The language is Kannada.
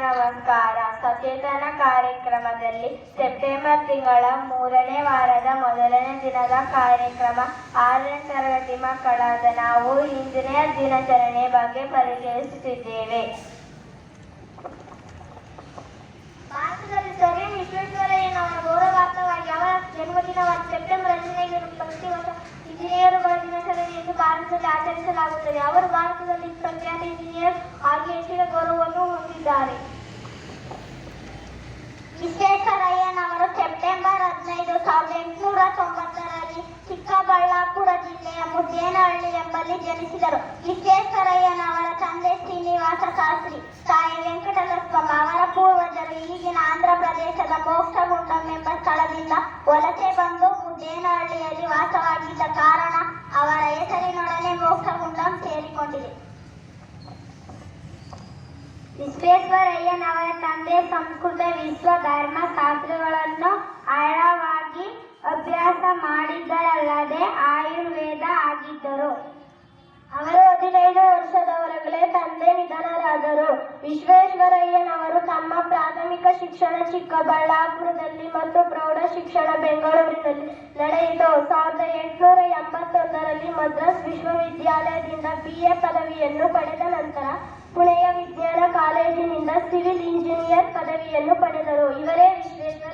ನಮಸ್ಕಾರ ಸಚೇತನ ಕಾರ್ಯಕ್ರಮದಲ್ಲಿ ಸೆಪ್ಟೆಂಬರ್ ತಿಂಗಳ ಮೂರನೇ ವಾರದ ಮೊದಲನೇ ದಿನದ ಕಾರ್ಯಕ್ರಮ ಆರನೇ ತರಗತಿ ಮಕ್ಕಳಾದ ನಾವು ಇಂಜಿನಿಯರ್ ದಿನಾಚರಣೆ ಬಗ್ಗೆ ಪರಿಚಯಿಸುತ್ತಿದ್ದೇವೆ. ಭಾರತದಲ್ಲಿ ಸರ್ ವಿಶ್ವೇಶ್ವರಯ್ಯನವರ ಗೌರವಾರ್ಥವಾಗಿ ಅವರ ಜನ್ಮದಿನವಾದ ಸೆಪ್ಟೆಂಬರ್ ಹದಿನೈದು ಪ್ರತಿ ವರ್ಷ ಇಂಜಿನಿಯರುಗಳ ದಿನಾಚರಣೆ ಎಂದು ಭಾರತದಲ್ಲಿ ಆಚರಿಸಲಾಗುತ್ತದೆ. ಅವರು ಭಾರತದಲ್ಲಿ ಪ್ರಖ್ಯಾತ ಇಂಜಿನಿಯರ್ ಹೆಚ್ಚಿನ ಗೌರವವನ್ನು ವಿಶ್ವೇಶ್ವರಯ್ಯನವರು ಸೆಪ್ಟೆಂಬರ್ ಹದಿನೈದು ಸಾವಿರದ ಎಂಟುನೂರ ತೊಂಬತ್ತರಲ್ಲಿ ಚಿಕ್ಕಬಳ್ಳಾಪುರ ಜಿಲ್ಲೆಯ ಮುದ್ದೇನಹಳ್ಳಿ ಎಂಬಲ್ಲಿ ಜನಿಸಿದರು. ವಿಶ್ವೇಶ್ವರಯ್ಯನವರ ತಂದೆ ಶ್ರೀನಿವಾಸ ಶಾಸ್ತ್ರಿ, ತಾಯಿ ವೆಂಕಟಲಕ್ಷ್ಮಮ್ಮ ಅವರ ಪೂರ್ವಜರು ಈಗಿನ ಆಂಧ್ರ ಪ್ರದೇಶದ ಮೋಕ್ಷಗುಂಡಂ ಎಂಬ ಸ್ಥಳದಿಂದ ವಲಸೆ ಬಂದು ಮುದ್ದೇನಹಳ್ಳಿಯಲ್ಲಿ ವಾಸವಾಗಿದ್ದ ಕಾರಣ ಅವರ ಹೆಸರಿನೊಡನೆ ಮೋಕ್ಷಗುಂಡಂ ಸೇರಿಕೊಂಡಿದೆ. ವಿಶ್ವೇಶ್ವರಯ್ಯನವರ ತಂದೆ ಸಂಸ್ಕೃತ ವಿಶ್ವ ಧರ್ಮ ಶಾಸ್ತ್ರಗಳನ್ನು ಆಳವಾಗಿ ಅಭ್ಯಾಸ ಮಾಡಿದ್ದರಲ್ಲದೆ ಆಯುರ್ವೇದ ಆಗಿದ್ದರು. ಅವರು ಹದಿನೈದು ವರ್ಷದವರಗಳೇ ತಂದೆ ನಿಧನರಾದರು. ವಿಶ್ವೇಶ್ವರಯ್ಯನವರು ತಮ್ಮ ಪ್ರಾಥಮಿಕ ಶಿಕ್ಷಣ ಚಿಕ್ಕಬಳ್ಳಾಪುರದಲ್ಲಿ ಮತ್ತು ಪ್ರೌಢ ಶಿಕ್ಷಣ ಬೆಂಗಳೂರಿನಲ್ಲಿ ನಡೆಯಿತು. ಸಾವಿರದ ಎಂಟುನೂರ ಎಂಬತ್ತೊಂದರಲ್ಲಿ ಮದ್ರಾಸ್ ವಿಶ್ವವಿದ್ಯಾಲಯದಿಂದ ಬಿ ಎ ಪದವಿಯನ್ನು ಪಡೆದ ನಂತರ ಇಂಜಿನಿಯರ್ ಪದವಿಯನ್ನು ಪಡೆದರು. ಇವರೇ ಧನ್ಯವಾದಗಳು